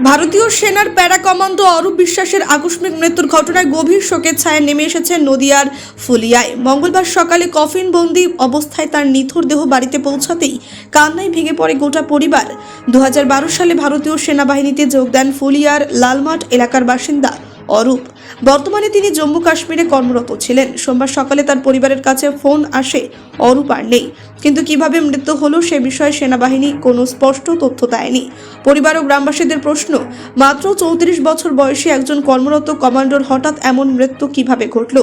ভারতীয় সেনার para commando Arup বিশ্বাসের আকস্মিক মৃত্যুর ঘটনায় গভীর শোকের ছায়া নেমে এসেছে নদিয়ার ফুলিয়ায়। মঙ্গলবার সকালে কফিনবন্দি অবস্থায় তার নিথর দেহ বাড়িতে পৌঁছাতেই কান্নায় ভেঙে পড়ে গোটা পরিবার। দু হাজার বারো সালে ভারতীয় সেনাবাহিনীতে যোগ দেন ফুলিয়ার লালমাট এলাকার বাসিন্দা। অরূপ। বর্তমানে তিনি জম্মু কাশ্মীরে কর্মরত ছিলেন। সোমবার সকালে তার পরিবারের কাছে ফোন আসে, অরূপ আর নেই। কিন্তু কীভাবে মৃত্যু হলো সে বিষয়ে সেনাবাহিনী কোনো স্পষ্ট তথ্য দেয়নি। পরিবার ও গ্রামবাসীদের প্রশ্ন, মাত্র চৌত্রিশ বছর বয়সী একজন কর্মরত কমান্ডোর হঠাৎ এমন মৃত্যু কীভাবে ঘটল?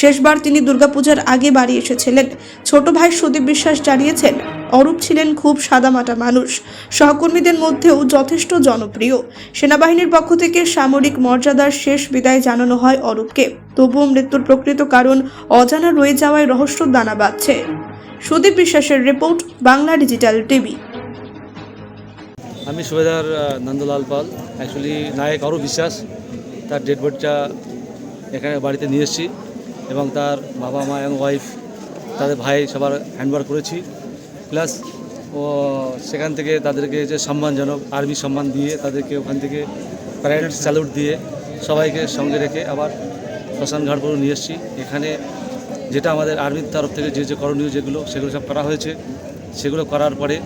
শেষবার তিনি দুর্গাপূজার আগে বাড়ি এসেছিলেন। ছোট ভাই সুদীপ বিশ্বাস জানিয়েছেন অরূপ ছিলেন খুব সাদামাটা মানুষ। সহকর্মীদের মধ্যেও যথেষ্ট জনপ্রিয়। সেনাবাহিনীর পক্ষ থেকে সামরিক মর্যাদার শেষ বিদায় জানানো হয় অরূপকে। তবুও মৃত্যুর প্রকৃত কারণ অজানা রয়ে যাওয়ায় রহস্য দানা বাঁধছে। সুদীপ বিশ্বাসের রিপোর্ট, বাংলা ডিজিটাল টিভি। আমি সুবেদার নন্দলাল পাল। অ্যাকচুয়ালি নায়ক আরও বিশ্বাস, তার ডেড বডিটা এখানে বাড়িতে নিয়ে এসেছি এবং তার বাবা মা এবং ওয়াইফ তাদের ভাই সবার হ্যান্ডওয়ার করেছি। প্লাস ও সেখান থেকে তাদেরকে যে সম্মানজনক আর্মি সম্মান দিয়ে তাদেরকে ওখান থেকে প্যারেড স্যালুট দিয়ে সবাইকে সঙ্গে রেখে আবার শ্মশানঘাট পর্যন্ত নিয়ে এসেছি। এখানে যেটা আমাদের আর্মির তরফ থেকে যে যে করণীয় যেগুলো সেগুলো সব করা হয়েছে। সেগুলো করার পরে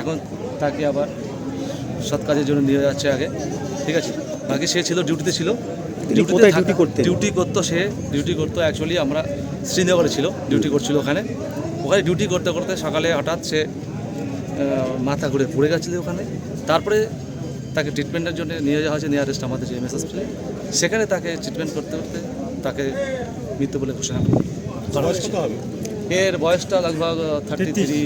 এখন তাকে আবার সৎ কাজের জন্য নিয়ে যাচ্ছে আগে। ঠিক আছে? বাকি সে ছিল ডিউটিতে ছিল? ডিউটি করতো সে ডিউটি করতো অ্যাকচুয়ালি আমরা শ্রীনগরে ছিল। ডিউটি করছিল ওখানে। ওখানে ডিউটি করতে করতে সকালে হঠাৎ সে মাথা ঘুরে পড়ে গেছিল ওখানে। তারপরে তাকে ট্রিটমেন্টের জন্য নিয়ে যাওয়া হয়েছে নিয়ারেস্ট আমাদের যে এমএস হসপিটালে সেখানে তাকে ট্রিটমেন্ট করতে করতে তাকে মৃত্যু বলে ঘোষণা করা এর বয়সটা লগভগ থার্টি থ্রি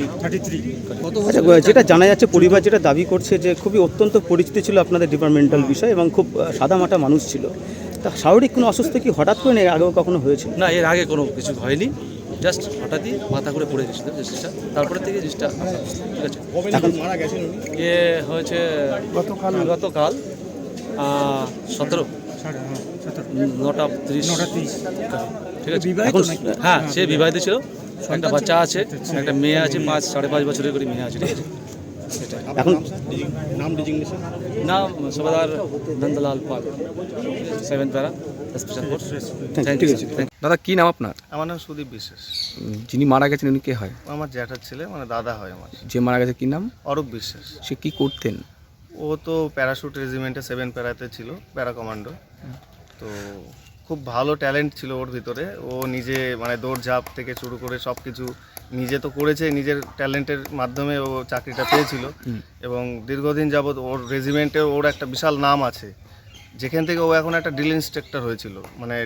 আচ্ছা গো- যেটা জানা যাচ্ছে পরিবার যেটা দাবি করছে যে খুবই অত্যন্ত পরিচিত ছিল আপনাদের ডিপার্টমেন্টাল বিষয় এবং খুব সাদামাটা মানুষ ছিল। তা শারীরিক কোনো অসুস্থ কি হঠাৎ করে এর আগেও কখনো হয়েছিল না এর আগে কোনো কিছু হয়নি। জাস্ট হঠাৎই মাথা করে পড়ে গেছিল জিনিসটা। তারপরে থেকে জিনিসটা ঠিক আছে। ইয়ে এ হয়েছে গতকাল। গতকাল সতেরো। নটা তিরিশ। ঠিক আছে। হ্যাঁ সে বিবাহিত ছিল। একটা বাচ্চা আছে একটা মেয়ে আছে পাঁচ সাড়ে পাঁচ বছরের করে মেয়ে আছে ঠিক আছে। এখন নাম Subedar Nandalal Pal seven para special force ঠিক আছে। দাদা কি নাম আপনার? আমার নাম সুদীপ বিশ্বাস। যিনি মারা গেছেন উনি কে হয়? আমার জ্যাঠার ছেলে মানে দাদা হয় আমার। যে মারা গেছে কি নাম? অরূপ বিশ্বাস। সে কি করতেন? ও তো প্যারাশুট রেজিমেন্টে সেভেন প্যারাতে ছিল প্যারা কমান্ডো। তো খুব ভালো ট্যালেন্ট ছিল ওর ভিতরে। ও নিজে মানে দৌড়ঝাঁপ থেকে শুরু করে সব কিছু নিজে তো করেছে নিজের ট্যালেন্টের মাধ্যমে ও চাকরিটা পেয়েছিল। এবং দীর্ঘদিন যাবৎ ওর রেজিমেন্টে ওর একটা বিশাল নাম আছে। যেখান থেকে ও এখন একটা ড্রিল ইন্সট্রাক্টর হয়েছিল। মানে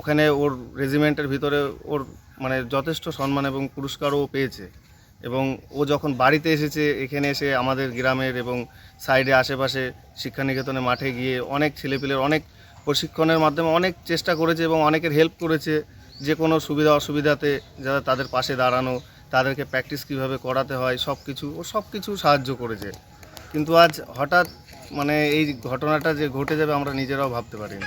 ওখানে ওর রেজিমেন্টের ভিতরে ওর মানে যথেষ্ট সম্মান এবং পুরস্কারও পেয়েছে। এবং ও যখন বাড়িতে এসেছে এখানে এসে আমাদের গ্রামের এবং সাইডে আশেপাশে শিক্ষানিকেতনে মাঠে গিয়ে অনেক ছেলেপিলের অনেক প্রশিক্ষণের মাধ্যমে অনেক চেষ্টা করেছে এবং অনেকের হেল্প করেছে যে কোনো সুবিধা অসুবিধাতে যারা তাদের পাশে দাঁড়ানো তাদেরকে প্র্যাকটিস কীভাবে করাতে হয় সব কিছু ও সব কিছু সাহায্য করেছে। কিন্তু আজ হঠাৎ মানে এই ঘটনাটা যে ঘটে যাবে আমরা নিজেরাও ভাবতে পারিনি।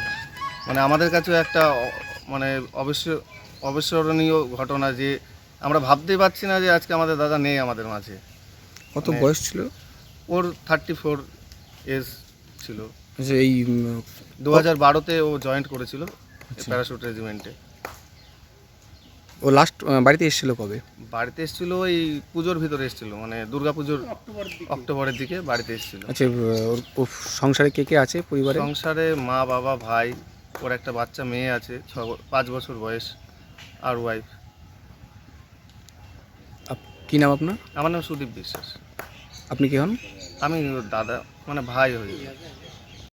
মানে আমাদের কাছেও একটা মানে অবশ্য অবিস্মরণীয় ঘটনা যে আমরা ভাবতেই পারছি না যে আজকে আমাদের দাদা নেই আমাদের মাঝে। কত মানে- বয়স ছিল? ওর থার্টি ফোর এজ ছিল। আচ্ছা, এই দু হাজার বারোতে ও জয়েন্ট করেছিল প্যারাশুট রেজিমেন্টে ও লাস্ট বাড়িতে এসেছিল কবে? বাড়িতে এসেছিল ওই পুজোর ভিতরে এসেছিল মানে দুর্গা পুজোর অক্টোবরের দিকে বাড়িতে এসেছিল। আচ্ছা ওর সংসারে কে কে আছে পরিবারে? সংসারে মা বাবা ভাই ওর একটা বাচ্চা মেয়ে আছে ছ পাঁচ বছর বয়স আর ওয়াইফ আপ- কি নাম আপনার? আমার নাম সুদীপ বিশ্বাস। আপনি কি হন? আমি দাদা মানে ভাই হই